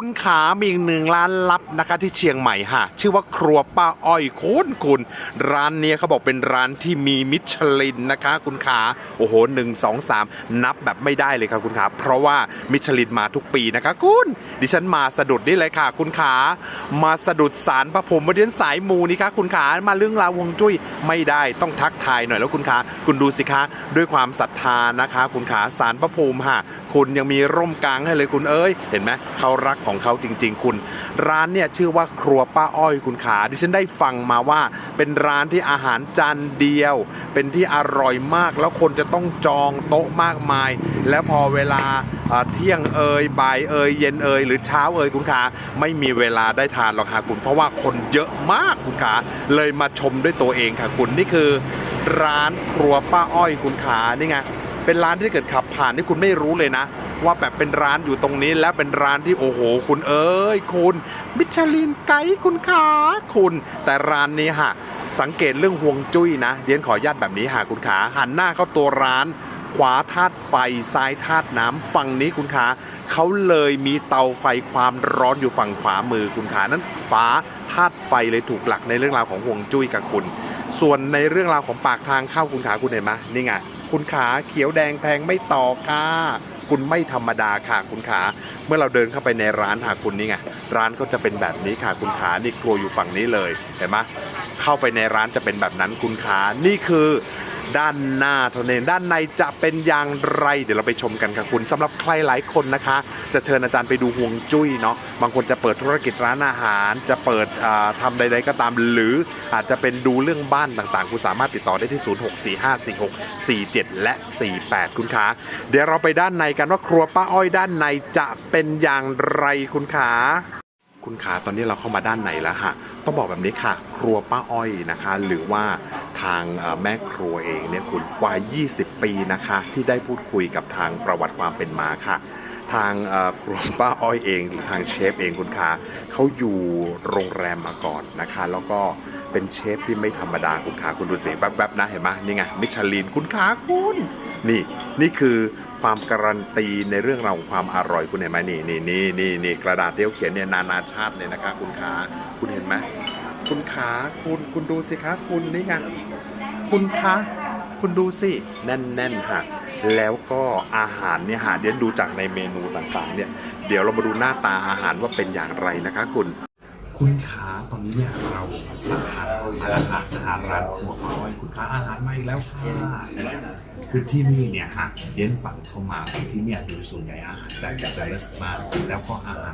คุณขามีอีกหนึ่งร้านลับนะคะที่เชียงใหม่ค่ะ ชื่อว่าครัวป้าอ้อยคุณคุณร้านนี้เขาบอกเป็นร้านที่มีมิชลินนะคะ คุณขาโอ้โหหนึ่งสองสามนับแบบไม่ได้เลยค่ะคุณขาเพราะว่ามิชลินมาทุกปีนะคะ คุณ ดิฉันมาสะดุดนี่เลยค่ะ คุณขามาสะดุดสารพระพรหมเดียนสายมูนี่คะคุณขามาเรื่องราววงจุ้ยไม่ได้ต้องทักทายหน่อยแล้วคุณขาคุณดูสิคะ ด้วยความศรัทธานะคะ คุณขาสารพระภูมิค่ะ คุณยังมีร่มกลางให้เลยคุณเอ้ยเห็นไหมเขารักของเขาจริง ๆ คุณ ร้านเนี่ยชื่อว่าครัวป้าอ้อยคุณขา ดิฉันได้ฟังมาว่า เป็นร้านที่อาหารจานเดียว เป็นที่อร่อยมาก แล้วคนจะต้องจองโต๊ะมากมาย แล้วพอเวลาเที่ยงเอ่ยบ่ายเอ่ยเย็นเอ่ยหรือเช้าเอ่ยคุณขาไม่มีเวลาได้ทานหรอกค่ะคุณ เพราะว่าคนเยอะมากคุณขาเลยมาชมด้วยตัวเองค่ะคุณนี่คือ ร้านครัวป้าอ้อยคุณขานี่ไงเป็นร้านที่เกิดขับผ่านที่คุณไม่รู้เลยนะ ว่าแบบเป็นร้านอยู่ตรงนี้แล้วเป็นร้านที่โอ้โห คุณเอ้ยคุณ มิชลินไกด์คุณขาคุณ แต่ร้านนี้ฮะสังเกตเรื่องห่วงจุ้ยนะเดียนขออนุญาตแบบนี้หาคุณขาหันหน้าเข้าตัวร้าน ขวาธาตุไฟซ้ายธาตุน้ำฝั่งนี้คุณขาเขาเลยมีเตาไฟความร้อนอยู่ฝั่งขวามือคุณขานั้นฝาธาตุไฟเลยถูกหลักในเรื่องราวของห่วงจุ้ยกับคุณ ส่วนในเรื่องราวของปากทางเข้าคุณขาคุณเห็นไหมนี่ไงคุณขาเขียวแดงแพงไม่ต่อค่ะ คุณไม่ธรรมดาค่ะคุณขา เมื่อเราเดินเข้าไปในร้านหาคุณนี่ไงร้านก็จะเป็นแบบนี้ค่ะคุณขานี่ครัวอยู่ฝั่งนี้เลยเห็นไหมเข้าไปในร้านจะเป็นแบบนั้นคุณขานี่คือ ด้านหน้าเท่านั้นด้านในจะเป็นอย่างไร เดี๋ยวเราไปชมกันค่ะคุณสำหรับใครหลายคนนะคะ จะเชิญอาจารย์ไปดูห่วงจุ้ยเนาะบางคนจะเปิดธุรกิจร้านอาหาร จะเปิดอ่าทำใด ๆ ก็ตาม หรืออาจจะเป็นดูเรื่องบ้านต่างๆ คุณสามารถติดต่อได้ที่ 06454647 และ 48 คุณขาเดี๋ยวเราไปด้านในกันว่าครัวป้าอ้อยด้านในจะเป็นอย่างไรคุณขาคุณขาตอนนี้เราเข้ามาด้านในแล้วฮะต้องบอกแบบนี้ค่ะ ครัวป้าอ้อยนะคะ หรือว่าางแม่ครัวเองเนี่ยคุณกว่า 20 ปีนะคะ ที่ได้พูดคุยกับทางประวัติความเป็นมาค่ะ ทางครัวป้าอ้อยเองหรือทางเชฟเองคุณขาเขาอยู่โรงแรมมาก่อนนะคะ แล้วก็เป็นเชฟที่ไม่ธรรมดาคุณขาคุณดูสิแวบๆนะเห็นไหมนี่ไงมิชลินคุณขาคุณนี่นี่คือความการันตีในเรื่องราวของความอร่อยคุณเห็นไหมนี่นี่นี่นี่นี่กระดาษเที่เขาเขียนเนี่ยนานาชาติเลยนะคะ คุณขาคุณเห็นไหมคุณขาคุณคุณดูสิคะคุณนี่ไง คุณคะ คุณดูสิ แน่นๆค่ะ แล้วก็อาหารเนี่ยหาเดี๋ยวดูจากในเมนูต่างๆ เนี่ย เดี๋ยวเรามาดูหน้าตาอาหารว่าเป็นอย่างไรนะคะคุณ คุณขาตอนนี้เนี่ยเราสหารอาหารสหารร้านครัวป้าอ้อยคุณขาอาหารมาอีกแล้วค่ะคือที่นี่เนี่ยฮะเลี้ยนฝั่งเข้ามาที่เนี่ยโดยส่วนใหญ่อาหารจะจะเลสมากแล้วก็อาหาร